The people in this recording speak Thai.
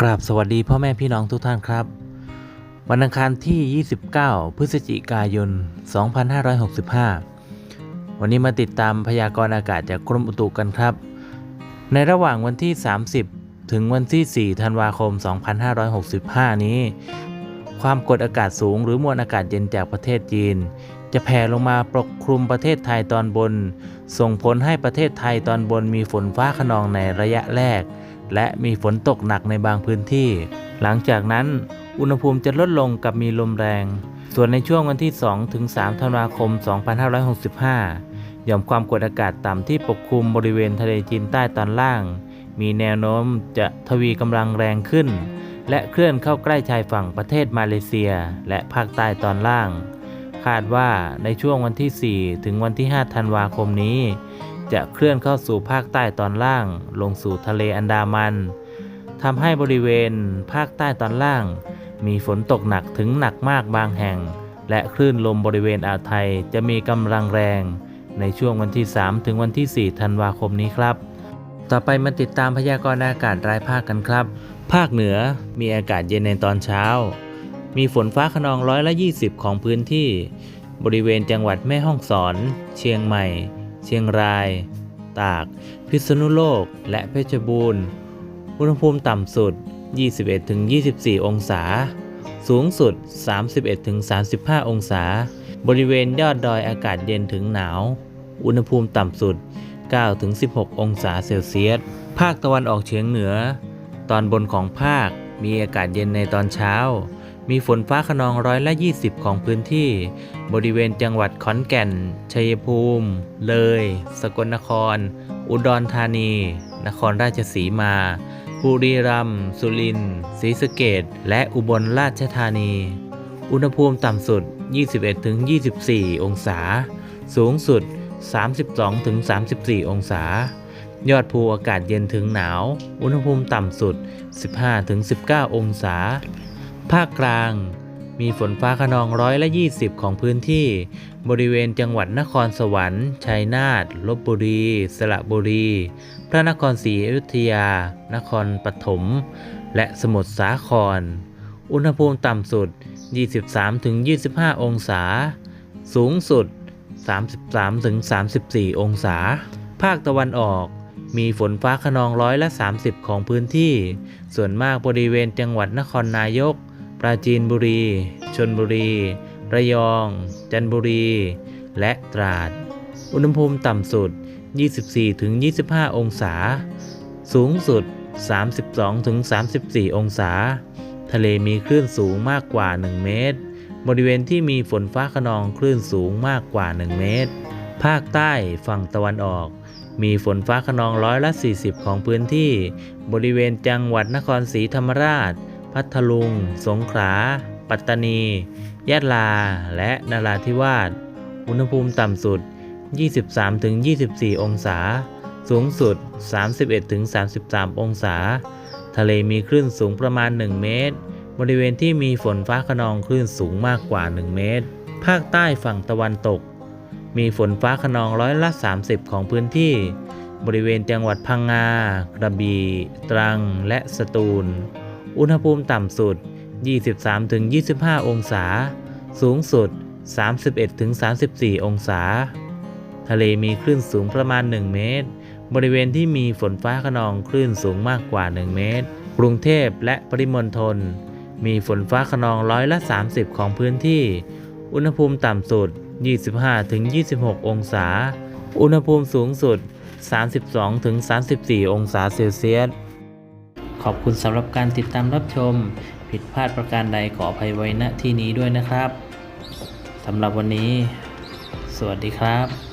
กราบสวัสดีพ่อแม่พี่น้องทุกท่านครับ วันอังคารที่ 29 พฤศจิกายน 2565 วันนี้มาติดตามพยากรณ์อากาศจากกรมอุตุกันครับ ในระหว่างวันที่ 30 ถึงวันที่ 4 ธันวาคม 2565 นี้ ความกดอากาศสูงหรือมวลอากาศเย็นจากประเทศจีน จะแผ่ลงมาปกคลุมประเทศไทยตอนบน ส่งผลให้ประเทศไทยตอนบนมีฝนฟ้าขนองในระยะแรก และมีฝนตกหนักในบางพื้นที่ หลังจากนั้นอุณหภูมิจะลดลงกับมีลมแรง ส่วนในช่วงวันที่ 2 ถึง 3 ธันวาคม 2565 หย่อมความกดอากาศต่ำที่ปกคลุมบริเวณทะเลจีนใต้ตอนล่าง มีแนวโน้มจะทวีกำลังแรงขึ้น และเคลื่อนเข้าใกล้ชายฝั่งประเทศมาเลเซีย และภาคใต้ตอนล่าง คาดว่าในช่วงวันที่ 4 ถึงวันที่ 5 ธันวาคมนี้ จะเคลื่อนเข้าสู่ภาคใต้ตอนล่าง ลงสู่ทะเลอันดามันทำให้บริเวณภาคใต้ตอนล่าง มีฝนตกหนักถึงหนักมากบางแห่ง และคลื่นลมบริเวณอ่าวไทยจะมีกำลังแรง ในช่วงวันที่ 3 ถึงวันที่ 4 ธันวาคมนี้ครับ ต่อไปมาติดตามพยากรณ์อากาศรายภาคกันครับ ภาคเหนือมีอากาศเย็นในตอนเช้า มีฝนฟ้าขนองร้อยละ 20 ของพื้นที่ บริเวณจังหวัดแม่ฮ่องสอน เชียงใหม่ เชียงราย ตาก พิษณุโลก และเพชรบูรณ์ อุณหภูมิต่ำสุด 21-24 องศา สูงสุด 31-35 องศา บริเวณยอดดอยอากาศเย็นถึงหนาว อุณหภูมิต่ำสุด 9-16 องศาเซลเซียส ภาคตะวันออกเฉียงเหนือ ตอนบนของภาคมีอากาศเย็นในตอนเช้า มีฝนฟ้าขนองร้อยละ 20 ของพื้นที่ บริเวณจังหวัดขอนแก่น ชัยภูมิ เลย สกลนคร อุดรธานี นครราชสีมา บุรีรัมย์ สุรินทร์ ศรีสะเกดและอุบลราชธานี อุณหภูมิต่ำสุด 21-24 องศา สูงสุด 32-34 องศายอดภูอากาศเย็นถึงหนาว อุณหภูมิต่ำสุด 15-19 องศา ภาคกลาง มีฝนฟ้าขนองร้อยละ 20 ของพื้นที่ บริเวณจังหวัดนครสวรรค์ ชัยนาทลบบุรี สระบุรี พระนครศรีอยุธยา นครปฐม และสมุทรสาคร อุณหภูมิต่ำสุด 23-25 องศา สูงสุด 33-34 องศา ภาคตะวันออกมีฝนฟ้าขนองร้อยละ 30 ของพื้นที่ ส่วนมากบริเวณจังหวัดนครนายก ปราจีนบุรี ชนบุรี ระยอง จันทบุรี และตราด อุณหภูมิต่ำสุด 24-25 องศา สูงสุด 32-34 องศา ทะเลมีคลื่นสูงมากกว่า 1 เมตร บริเวณที่มีฝนฟ้าขนองคลื่นสูงมากกว่า 1 เมตร ภาคใต้ฝั่งตะวันออกมีฝนฟ้าขนองร้อยละ 40 ของพื้นที่ บริเวณจังหวัดนครศรีธรรมราช พัทลุง สงขลา ปัตตานี ยะลา และนราธิวาส อุณหภูมิต่ำสุด 23-24 องศา สูงสุด 31-33 องศา ทะเลมีคลื่นสูงประมาณ 1 เมตร บริเวณที่มีฝนฟ้าขนองคลื่นสูงมากกว่า 1 เมตร ภาคใต้ฝั่งตะวันตก มีฝนฟ้าขนองร้อยละ 30 ของพื้นที่บริเวณจังหวัดพังงา กระบี่ ตรัง และสตูล อุณหภูมิต่ำสุด 23-25 องศา สูงสุด 31-34 องศา ทะเลมีคลื่นสูงประมาณ 1 เมตร บริเวณที่มีฝนฟ้าขนองคลื่นสูงมากกว่า 1 เมตร กรุงเทพและปริมณฑลมีฝนฟ้าขนองร้อยละ 30 ของพื้นที่ อุณหภูมิต่ำสุด 25-26 องศา อุณหภูมิสูงสุด 32-34 องศาเซลเซียส ขอบคุณสำหรับการติดตามรับชม ผิดพลาดประการใดขออภัยไว้ณที่นี้ด้วยนะครับสำหรับวันนี้ สวัสดีครับ